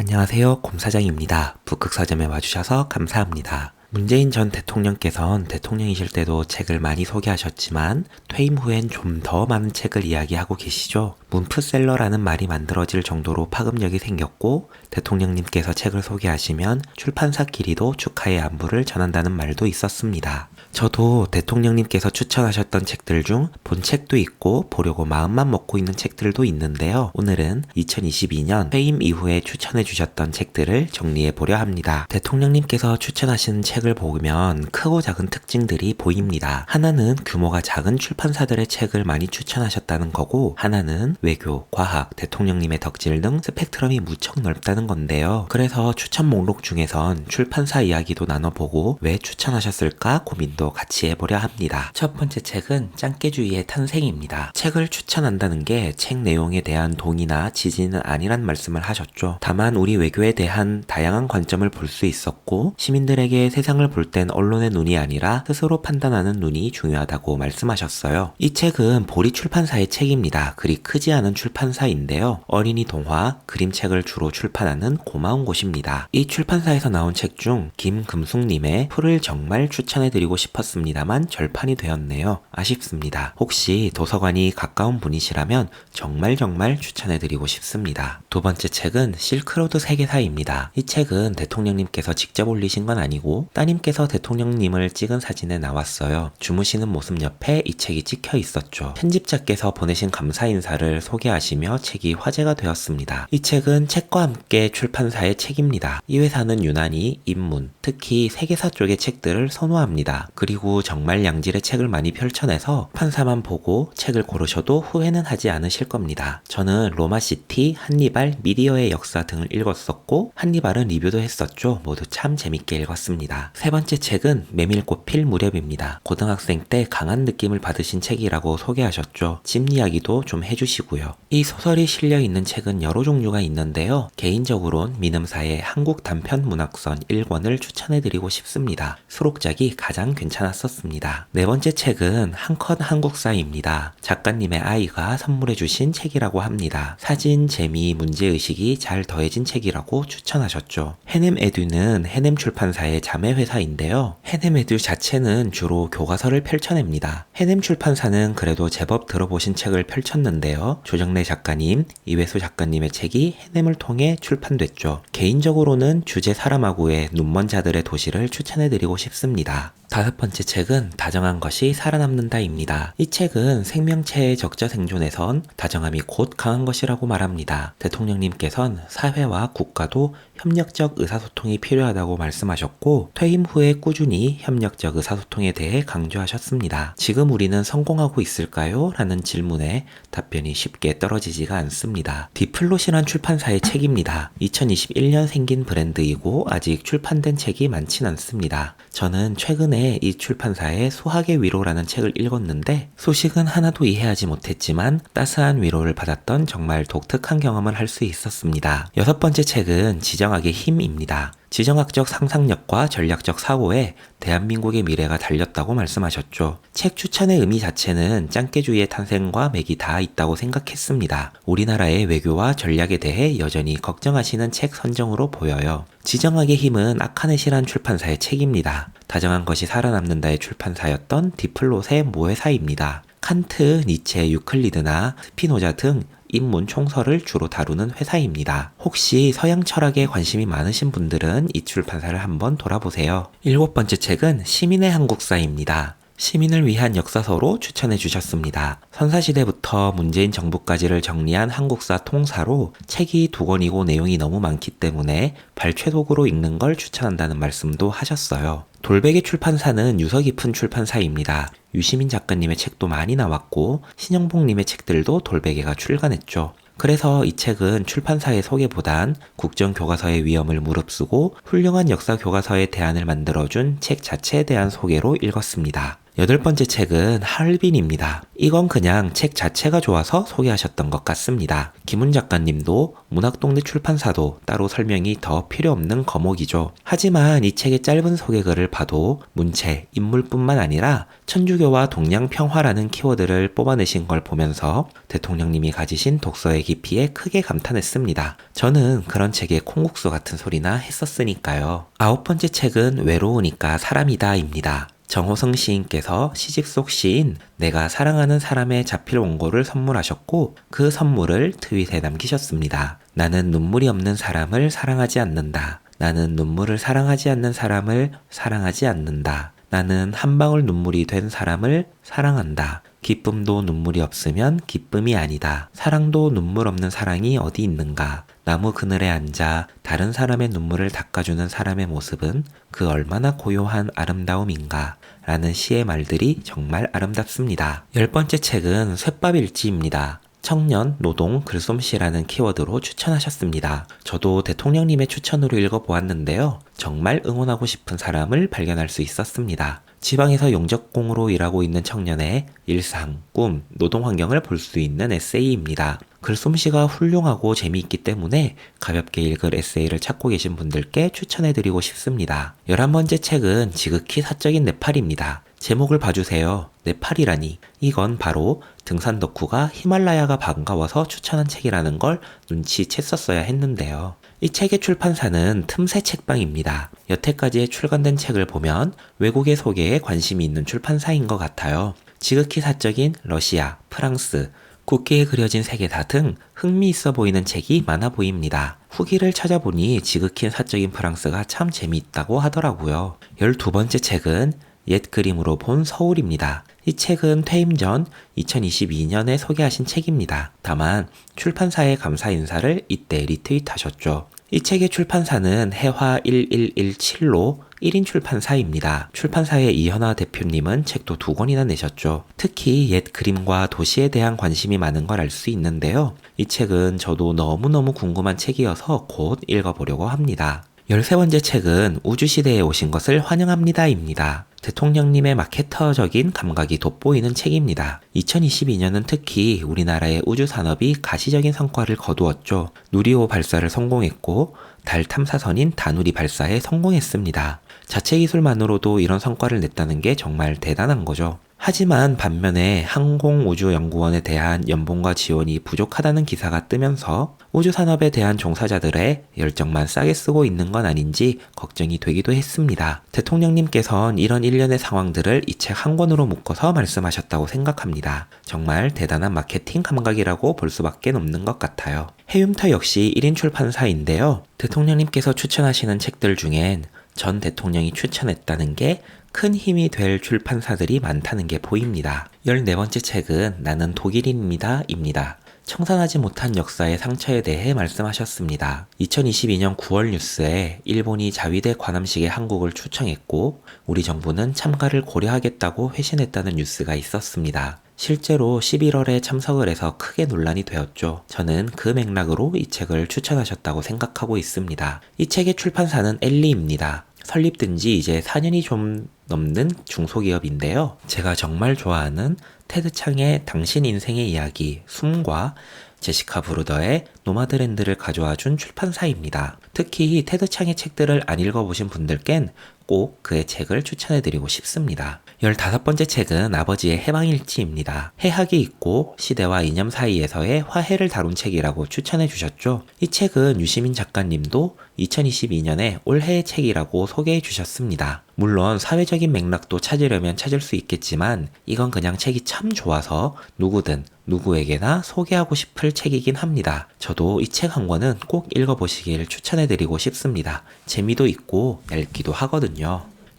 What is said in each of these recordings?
안녕하세요. 곰사장입니다. 북극서점에 와주셔서 감사합니다. 문재인 전 대통령께선 대통령이실 때도 책을 많이 소개하셨지만 퇴임 후엔 좀 더 많은 책을 이야기하고 계시죠. 문프셀러라는 말이 만들어질 정도로 파급력이 생겼고 대통령님께서 책을 소개하시면 출판사끼리도 축하의 안부를 전한다는 말도 있었습니다. 저도 대통령님께서 추천하셨던 책들 중 본 책도 있고 보려고 마음만 먹고 있는 책들도 있는데요. 오늘은 2022년 퇴임 이후에 추천해 주셨던 책들을 정리해 보려 합니다. 대통령님께서 추천하신 책을 보면 크고 작은 특징들이 보입니다. 하나는 규모가 작은 출판사들의 책을 많이 추천하셨다는 거고 하나는 외교, 과학, 대통령님의 덕질 등 스펙트럼이 무척 넓다는 건데요. 그래서 추천 목록 중에선 출판사 이야기도 나눠보고 왜 추천하셨을까 고민도 같이 해보려 합니다. 첫 번째 책은 짱깨주의의 탄생입니다. 책을 추천한다는 게 책 내용에 대한 동의나 지지는 아니란 말씀을 하셨죠. 다만 우리 외교에 대한 다양한 관점을 볼 수 있었고 시민들에게 세상 을 볼 땐 언론의 눈이 아니라 스스로 판단하는 눈이 중요하다고 말씀하셨어요. 이 책은 보리 출판사의 책입니다. 그리 크지 않은 출판사인데요. 어린이 동화, 그림책을 주로 출판하는 고마운 곳입니다. 이 출판사에서 나온 책 중 김금숙님의 풀을 정말 추천해드리고 싶었습니다만 절판이 되었네요. 아쉽습니다. 혹시 도서관이 가까운 분이시라면 정말 정말 추천해드리고 싶습니다. 두 번째 책은 실크로드 세계사입니다. 이 책은 대통령님께서 직접 올리신 건 아니고 따님께서 대통령님을 찍은 사진에 나왔어요. 주무시는 모습 옆에 이 책이 찍혀 있었죠. 편집자께서 보내신 감사 인사를 소개하시며 책이 화제가 되었습니다. 이 책은 책과 함께 출판사의 책입니다. 이 회사는 유난히 인문, 특히 세계사 쪽의 책들을 선호합니다. 그리고 정말 양질의 책을 많이 펼쳐내서 판사만 보고 책을 고르셔도 후회는 하지 않으실 겁니다. 저는 로마시티, 한니발, 미디어의 역사 등을 읽었었고 한니발은 리뷰도 했었죠. 모두 참 재밌게 읽었습니다. 세 번째 책은 메밀꽃 필 무렵입니다. 고등학생 때 강한 느낌을 받으신 책이라고 소개하셨죠. 집 이야기도 좀 해주시고요. 이 소설이 실려 있는 책은 여러 종류가 있는데요. 개인적으론 민음사의 한국 단편 문학선 1권을 추천 해드리고 싶습니다. 수록작이 가장 괜찮았었습니다. 네 번째 책은 한컷 한국사입니다. 작가님의 아이가 선물해주신 책이라고 합니다. 사진, 재미, 문제의식이 잘 더해진 책이라고 추천하셨죠. 해냄 에듀는 해냄 출판사의 자매 회사인데요. 해냄 에듀 자체는 주로 교과서를 펼쳐냅니다. 해냄 출판사는 그래도 제법 들어보신 책을 펼쳤는데요. 조정래 작가님, 이회수 작가님의 책이 해냄을 통해 출판됐죠. 개인적으로는 주제 사람하고의 눈먼 자들 의 도시를 추천해드리고 싶습니다. 다섯 번째 책은 다정한 것이 살아남는다입니다. 이 책은 생명체의 적자 생존에선 다정함이 곧 강한 것이라고 말합니다. 대통령님께선 사회와 국가도 협력적 의사소통이 필요하다고 말씀하셨고 퇴임 후에 꾸준히 협력적 의사소통에 대해 강조하셨습니다. 지금 우리는 성공하고 있을까요? 라는 질문에 답변이 쉽게 떨어지지가 않습니다. 디플롯이란 출판사의 책입니다. 2021년 생긴 브랜드이고 아직 출판된 책이 많진 않습니다. 저는 최근에 이 출판사의 수학의 위로라는 책을 읽었는데 소식은 하나도 이해하지 못했지만 따스한 위로를 받았던 정말 독특한 경험을 할 수 있었습니다. 여섯 번째 책은 지정학의 힘입니다. 지정학적 상상력과 전략적 사고에 대한민국의 미래가 달렸다고 말씀하셨죠. 책 추천의 의미 자체는 짱깨주의의 탄생과 맥이 다 있다고 생각했습니다. 우리나라의 외교와 전략에 대해 여전히 걱정하시는 책 선정으로 보여요. 지정학의 힘은 아카넷이란 출판사의 책입니다. 다정한 것이 살아남는다의 출판사였던 디플롯의 모회사입니다. 칸트, 니체, 유클리드나 스피노자 등 인문 총서를 주로 다루는 회사입니다. 혹시 서양 철학에 관심이 많으신 분들은 이 출판사를 한번 돌아보세요. 일곱 번째 책은 시민의 한국사입니다. 시민을 위한 역사서로 추천해 주셨습니다. 선사시대부터 문재인 정부까지를 정리한 한국사 통사로 책이 두 권이고 내용이 너무 많기 때문에 발췌독으로 읽는 걸 추천한다는 말씀도 하셨어요. 돌베개 출판사는 유서 깊은 출판사입니다. 유시민 작가님의 책도 많이 나왔고 신영복님의 책들도 돌베개가 출간했죠. 그래서 이 책은 출판사의 소개보단 국정교과서의 위험을 무릅쓰고 훌륭한 역사 교과서의 대안을 만들어준 책 자체에 대한 소개로 읽었습니다. 여덟 번째 책은 하얼빈입니다. 이건 그냥 책 자체가 좋아서 소개하셨던 것 같습니다. 김훈 작가님도 문학동네 출판사도 따로 설명이 더 필요 없는 거목이죠. 하지만 이 책의 짧은 소개글을 봐도 문체, 인물뿐만 아니라 천주교와 동양 평화라는 키워드를 뽑아내신 걸 보면서 대통령님이 가지신 독서의 깊이에 크게 감탄했습니다. 저는 그런 책에 콩국수 같은 소리나 했었으니까요. 아홉 번째 책은 외로우니까 사람이다입니다. 정호성 시인께서 시집 속 시인 내가 사랑하는 사람의 자필 원고를 선물하셨고 그 선물을 트윗에 남기셨습니다. 나는 눈물이 없는 사람을 사랑하지 않는다. 나는 눈물을 사랑하지 않는 사람을 사랑하지 않는다. 나는 한 방울 눈물이 된 사람을 사랑한다. 기쁨도 눈물이 없으면 기쁨이 아니다. 사랑도 눈물 없는 사랑이 어디 있는가? 나무 그늘에 앉아 다른 사람의 눈물을 닦아주는 사람의 모습은 그 얼마나 고요한 아름다움인가? 라는 시의 말들이 정말 아름답습니다. 열 번째 책은 쇳밥일지입니다. 청년, 노동, 글솜씨라는 키워드로 추천하셨습니다. 저도 대통령님의 추천으로 읽어보았는데요. 정말 응원하고 싶은 사람을 발견할 수 있었습니다. 지방에서 용접공으로 일하고 있는 청년의 일상, 꿈, 노동 환경을 볼 수 있는 에세이입니다. 글솜씨가 훌륭하고 재미있기 때문에 가볍게 읽을 에세이를 찾고 계신 분들께 추천해드리고 싶습니다. 11번째 책은 지극히 사적인 네팔입니다. 제목을 봐주세요. 네팔이라니. 이건 바로 등산 덕후가 히말라야가 반가워서 추천한 책이라는 걸 눈치챘었어야 했는데요. 이 책의 출판사는 틈새 책방입니다. 여태까지 출간된 책을 보면 외국의 소개에 관심이 있는 출판사인 것 같아요. 지극히 사적인 러시아, 프랑스, 국기에 그려진 세계사 등 흥미있어 보이는 책이 많아 보입니다. 후기를 찾아보니 지극히 사적인 프랑스가 참 재미있다고 하더라고요. 12번째 책은 옛 그림으로 본 서울입니다. 이 책은 퇴임 전 2022년에 소개하신 책입니다. 다만 출판사의 감사 인사를 이때 리트윗하셨죠. 이 책의 출판사는 해화 1117로 1인 출판사입니다. 출판사의 이현아 대표님은 책도 두 권이나 내셨죠. 특히 옛 그림과 도시에 대한 관심이 많은 걸 알 수 있는데요. 이 책은 저도 너무너무 궁금한 책이어서 곧 읽어보려고 합니다. 13번째 책은 우주시대에 오신 것을 환영합니다입니다. 대통령님의 마케터적인 감각이 돋보이는 책입니다. 2022년은 특히 우리나라의 우주 산업이 가시적인 성과를 거두었죠. 누리호 발사를 성공했고, 달 탐사선인 다누리 발사에 성공했습니다. 자체 기술만으로도 이런 성과를 냈다는 게 정말 대단한 거죠. 하지만 반면에 항공우주연구원에 대한 연봉과 지원이 부족하다는 기사가 뜨면서 우주산업에 대한 종사자들의 열정만 싸게 쓰고 있는 건 아닌지 걱정이 되기도 했습니다. 대통령님께선 이런 일련의 상황들을 이 책 한 권으로 묶어서 말씀하셨다고 생각합니다. 정말 대단한 마케팅 감각이라고 볼 수밖에 없는 것 같아요. 해움터 역시 1인 출판사인데요. 대통령님께서 추천하시는 책들 중엔 전 대통령이 추천했다는 게 큰 힘이 될 출판사들이 많다는 게 보입니다. 14번째 책은 나는 독일인입니다. 입니다. 청산하지 못한 역사의 상처에 대해 말씀하셨습니다. 2022년 9월 뉴스에 일본이 자위대 관함식에 한국을 초청했고 우리 정부는 참가를 고려하겠다고 회신했다는 뉴스가 있었습니다. 실제로 11월에 참석을 해서 크게 논란이 되었죠. 저는 그 맥락으로 이 책을 추천하셨다고 생각하고 있습니다. 이 책의 출판사는 엘리입니다. 설립된 지 이제 4년이 좀 넘는 중소기업인데요. 제가 정말 좋아하는 테드 창의 당신 인생의 이야기, 숨과 제시카 브루더의 노마드랜드를 가져와 준 출판사입니다. 특히 테드 창의 책들을 안 읽어보신 분들께는 꼭 그의 책을 추천해 드리고 싶습니다. 15번째 책은 아버지의 해방일지입니다. 해학이 있고 시대와 이념 사이에서의 화해를 다룬 책이라고 추천해 주셨죠. 이 책은 유시민 작가님도 2022년에 올해의 책이라고 소개해 주셨습니다. 물론 사회적인 맥락도 찾으려면 찾을 수 있겠지만 이건 그냥 책이 참 좋아서 누구든 누구에게나 소개하고 싶을 책이긴 합니다. 저도 이 책 한 권은 꼭 읽어보시길 추천해드리고 싶습니다. 재미도 있고 얇기도 하거든요.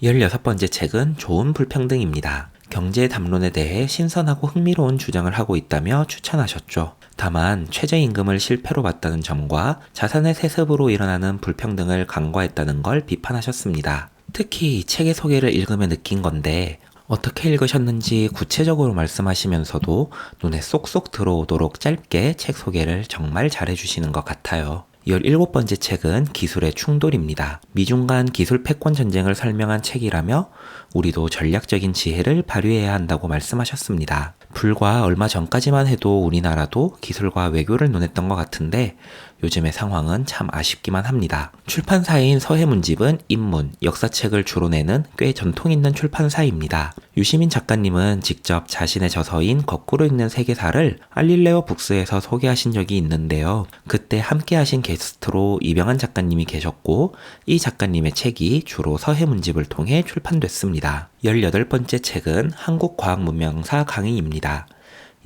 16번째 책은 좋은 불평등입니다. 경제 담론에 대해 신선하고 흥미로운 주장을 하고 있다며 추천하셨죠. 다만 최저임금을 실패로 봤다는 점과 자산의 세습으로 일어나는 불평등을 간과했다는 걸 비판하셨습니다. 특히 이 책의 소개를 읽으며 느낀 건데 어떻게 읽으셨는지 구체적으로 말씀하시면서도 눈에 쏙쏙 들어오도록 짧게 책 소개를 정말 잘해주시는 것 같아요. 17번째 책은 기술의 충돌입니다. 미중 간 기술 패권 전쟁을 설명한 책이라며 우리도 전략적인 지혜를 발휘해야 한다고 말씀하셨습니다. 불과 얼마 전까지만 해도 우리나라도 기술과 외교를 논했던 것 같은데 요즘의 상황은 참 아쉽기만 합니다. 출판사인 서해문집은 인문, 역사책을 주로 내는 꽤 전통 있는 출판사입니다. 유시민 작가님은 직접 자신의 저서인 거꾸로 읽는 세계사를 알릴레오 북스에서 소개하신 적이 있는데요. 그때 함께 하신 게스트로 이병한 작가님이 계셨고 이 작가님의 책이 주로 서해문집을 통해 출판됐습 니다. 18번째 책은 한국과학문명사 강의입니다.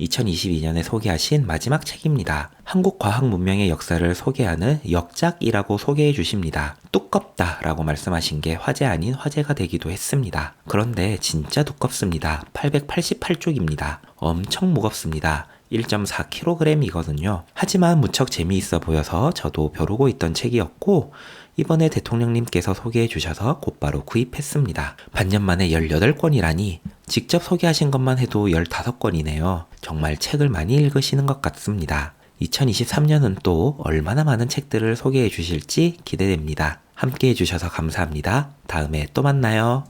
2022년에 소개하신 마지막 책입니다. 한국 과학 문명의 역사를 소개하는 역작이라고 소개해 주십니다. 두껍다 라고 말씀하신 게 화제 아닌 화제가 되기도 했습니다. 그런데 진짜 두껍습니다. 888쪽입니다. 엄청 무겁습니다. 1.4kg이거든요. 하지만 무척 재미있어 보여서 저도 벼르고 있던 책이었고, 이번에 대통령님께서 소개해 주셔서 곧바로 구입했습니다. 반년 만에 18권이라니 직접 소개하신 것만 해도 15권이네요. 정말 책을 많이 읽으시는 것 같습니다. 2023년은 또 얼마나 많은 책들을 소개해 주실지 기대됩니다. 함께 해주셔서 감사합니다. 다음에 또 만나요.